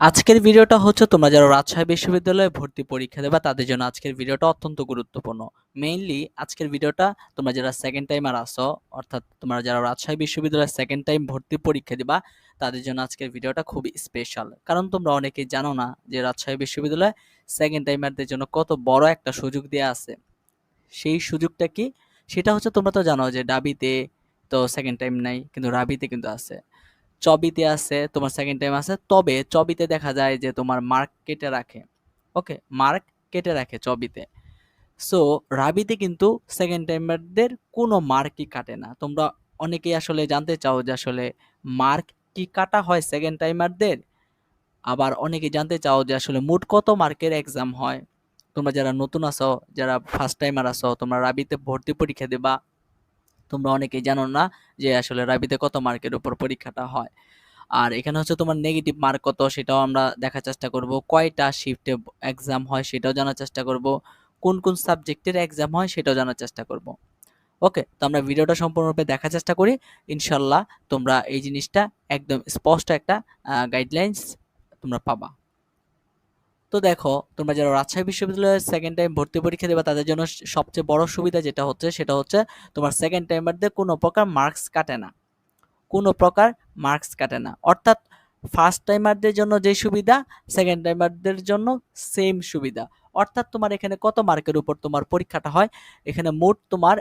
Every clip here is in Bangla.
আজকের ভিডিওটা হচ্ছে তোমরা যারা রাজশাহী বিশ্ববিদ্যালয়ে ভর্তি পরীক্ষা দেবা, তাদের জন্য আজকের ভিডিওটা অত্যন্ত গুরুত্বপূর্ণ। মেইনলি আজকের ভিডিওটা তোমরা যারা সেকেন্ড টাইমার আসো অর্থাৎ তোমরা যারা রাজশাহী বিশ্ববিদ্যালয়ে সেকেন্ড টাইম ভর্তি পরীক্ষা দিবা, তাদের জন্য আজকের ভিডিওটা খুবই স্পেশাল কারণ তোমরা অনেকেই জানো না যে রাজশাহী বিশ্ববিদ্যালয়ে সেকেন্ড টাইমারদের জন্য কত বড় একটা সুযোগ দেওয়া আছে। সেই সুযোগটা কি? সেটা হচ্ছে তোমরা তো জানো যে ডাবিতে তো সেকেন্ড টাইম নাই, কিন্তু রাবিতে কিন্তু আছে। চবিতে আছে, তোমার সেকেন্ড টাইম আছে, তবে চবিতে দেখা যায় যে তোমার মার্ক কেটে রাখে। ওকে মার্ক কেটে রাখে চবিতে। সো রাবিতে কিন্তু সেকেন্ড টাইমারদের কোনো মার্কই কাটে না। তোমরা অনেকেই আসলে জানতে চাও যে আসলে মার্ক কি কাটা হয় সেকেন্ড টাইমারদের আবার অনেকে জানতে চাও যে আসলে মোট কত মার্কের এক্সাম হয়। তোমরা যারা নতুন আছো, যারা ফার্স্ট টাইমার আছো, তোমরা রাবিতে ভর্তি পরীক্ষা দেবা। তোমরা অনেকেই জানো না যে আসলে রাবিতে কত মার্কের উপর পরীক্ষাটা হয়। আর এখানে হচ্ছে তোমার নেগেটিভ মার্ক কত সেটাও আমরা দেখার চেষ্টা করব। কয়টা শিফটে এক্সাম হয় সেটাও জানার চেষ্টা করব। কোন কোন সাবজেক্টের এক্সাম হয় সেটাও জানার চেষ্টা করব। ওকে তো আমরা ভিডিওটা সম্পূর্ণরূপে দেখার চেষ্টা করি। ইনশাল্লাহ তোমরা এই জিনিসটা একদম স্পষ্ট একটা গাইডলাইন্স তোমরা পাবা। তো দেখো, তোমরা যারা রাজশাহী বিশ্ববিদ্যালয়ের সেকেন্ড টাইম ভর্তি পরীক্ষা দেবে, তাদের জন্য সবচেয়ে বড় সুবিধা যেটা হচ্ছে, সেটা হচ্ছে তোমার সেকেন্ড টাইমারদের কোনো প্রকার মার্কস কাটে না। কোনো প্রকার মার্কস কাটে না। অর্থাৎ ফার্স্ট টাইমারদের জন্য যে সুবিধা সেকেন্ড টাইমারদের জন্য সেম সুবিধা। অর্থাৎ তোমার এখানে কত মার্কের উপর তোমার পরীক্ষাটা হয়? এখানে মোট তোমার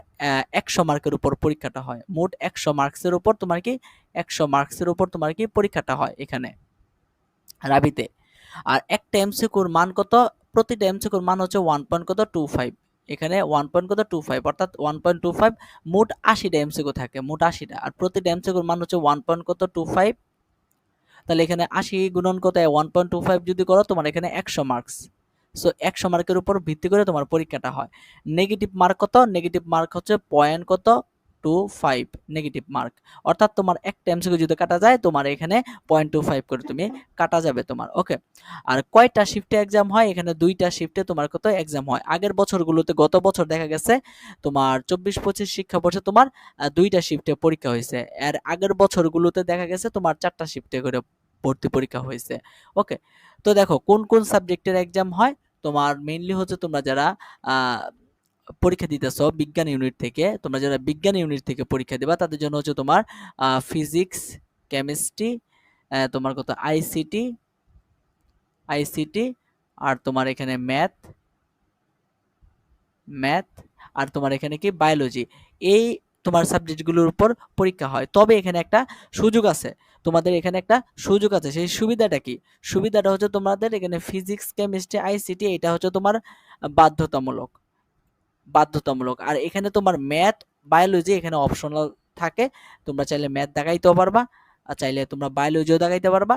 একশো মার্কের উপর পরীক্ষাটা হয়। মোট একশো মার্কসের উপর তোমার কি, একশো মার্কসের উপর তোমার কি পরীক্ষাটা হয় এখানে। রাবিতে। আর একটা এমসিকিউর মান কত? প্রতিটা এমসিকিউর মান হচ্ছে ওয়ান পয়েন্ট কত? টু ফাইভ এখানে ওয়ান পয়েন্ট কত? টু ফাইভ অর্থাৎ ওয়ান পয়েন্ট টু ফাইভ মোট আশিটা এমসিকিউ থাকে, মোট আশিটা। আর প্রতিটা এমসিকিউর মান হচ্ছে ওয়ান পয়েন্ট কত? টু ফাইভ তাহলে এখানে আশি গুণন কত? ওয়ান পয়েন্ট টু ফাইভ যদি করো, তোমার এখানে একশো মার্কস সো একশো মার্কের উপর ভিত্তি করে তোমার পরীক্ষাটা হয়। নেগেটিভ মার্ক কত? নেগেটিভ মার্ক হচ্ছে পয়েন্ট কত? টু ফাইভ নেগেটিভ মার্ক অর্থাৎ তোমার একটা এমসিকিউ যদি কাটা যায়, তোমার এখানে পয়েন্ট টু ফাইভ করে তুমি কাটা যাবে তোমার ওকে আর কয়টা শিফটে এক্সাম হয়? এখানে দুইটা শিফটে তোমার কত এক্সাম হয়? আগের বছরগুলোতে গত বছর দেখা গেছে, তোমার চব্বিশ পঁচিশ শিক্ষাবর্ষে তোমার দুইটা শিফটে পরীক্ষা হয়েছে। আর আগের বছরগুলোতে দেখা গেছে তোমার চারটা শিফটে করে ভর্তি পরীক্ষা হয়েছে ওকে তো দেখো, কোন কোন সাবজেক্টের এক্সাম হয়? তোমার মেইনলি হচ্ছে তোমরা যারা পরীক্ষা দিতেছ বিজ্ঞান ইউনিট থেকে, তোমরা যারা বিজ্ঞান ইউনিট থেকে পরীক্ষা দেবা, তাদের জন্য হচ্ছে তোমার ফিজিক্স কেমিস্ট্রি তোমার কত আইসিটি আইসিটি আর তোমার এখানে ম্যাথ ম্যাথ আর তোমার এখানে কি বায়োলজি এই তোমার সাবজেক্টগুলোর উপর পরীক্ষা হয়। তবে এখানে একটা সুযোগ আছে, তোমাদের এখানে একটা সুযোগ আছে, সেই সুবিধাটা কি? সুবিধাটা হচ্ছে তোমাদের এখানে ফিজিক্স কেমিস্ট্রি আইসিটি এটা হচ্ছে তোমার বাধ্যতামূলক। বাধ্যতামূলক। আর এখানে তোমার ম্যাথ বায়োলজি এখানে অপশনাল থাকে। তোমরা চাইলে ম্যাথ দেখাইতেও পারবা, আর চাইলে তোমরা বায়োলজিও দেখাইতে পারবা,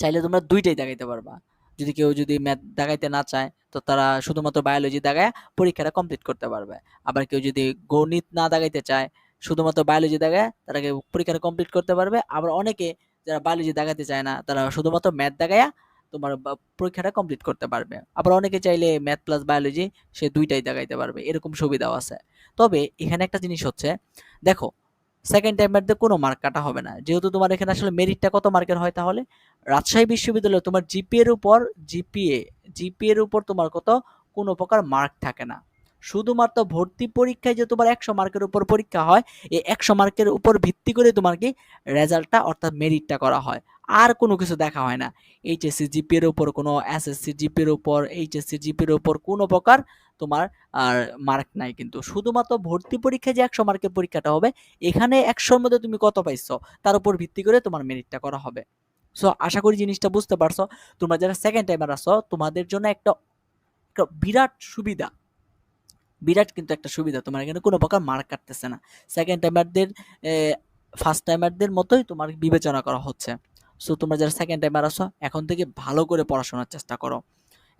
চাইলে তোমরা দুইটাই দেখাইতে পারবা। যদি কেউ যদি ম্যাথ দেখাইতে না চায়, তো তারা শুধুমাত্র বায়োলজি দেখায় পরীক্ষাটা কমপ্লিট করতে পারবে। আবার কেউ যদি গণিত না দেখাইতে চায়, শুধুমাত্র বায়োলজি দেখায় তারা পরীক্ষাটা কমপ্লিট করতে পারবে। আবার অনেকে যারা বায়োলজি দেখাতে চায় না, তারা শুধুমাত্র ম্যাথ দেখায়া তোমার পরীক্ষাটা কমপ্লিট করতে পারবে। আবার অনেকে চাইলে ম্যাথ প্লাস বায়োলজি সে দুইটাই দেখাইতে পারবে, এরকম সুবিধাও আছে। তবে এখানে একটা জিনিস হচ্ছে, দেখো সেকেন্ড টাইমারদের কোনো মার্ক কাটা হবে না। যেহেতু তোমার এখানে আসলে মেরিটটা কত মার্কের হয় তাহলে? রাজশাহী বিশ্ববিদ্যালয়ে তোমার জিপিএর উপর জিপিএ জিপিএর উপর তোমার কত? কোনো প্রকার মার্ক থাকে না। শুধুমাত্র ভর্তি পরীক্ষায় যে তোমার একশো মার্কের উপর পরীক্ষা হয়, এই একশো মার্কের উপর ভিত্তি করে তোমার কি রেজাল্টটা অর্থাৎ মেরিটটা করা হয়। আর কোনো কিছু দেখা হয় না। এইচএসসি জিপির উপর কোনো এসএসসি জিপির উপর এইচএসসি জিপির উপর কোনো প্রকার তোমার আর মার্ক নাই কিন্তু। শুধুমাত্র ভর্তি পরীক্ষায় যে একশো মার্কের পরীক্ষাটা হবে, এখানে একশোর মধ্যে তুমি কত পাইছো, তার উপর ভিত্তি করে তোমার মেরিটটা করা হবে। সো আশা করি জিনিসটা বুঝতে পারছ। তোমরা যারা সেকেন্ড টাইমার আসো তোমাদের জন্য একটা বিরাট সুবিধা। বিরাট কিন্তু একটা সুবিধা, তোমার এখানে কোনো প্রকার মার্ক কাটতেছে না। সেকেন্ড টাইমারদের ফার্স্ট টাইমারদের মতোই তোমার বিবেচনা করা হচ্ছে। সো তোমরা যারা সেকেন্ড টাইমার আসো এখন থেকে ভালো করে পড়াশোনার চেষ্টা করো।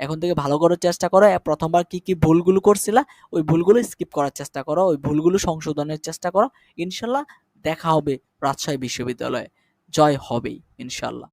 এখন থেকে ভালো করার চেষ্টা করো প্রথমবার কি কি ভুলগুলো করছিলা, ওই ভুলগুলো স্কিপ করার চেষ্টা করো, ওই ভুলগুলো সংশোধনের চেষ্টা করো। ইনশাল্লাহ দেখা হবে রাজশাহী বিশ্ববিদ্যালয়ে। জয় হবেই, ইনশাল্লাহ।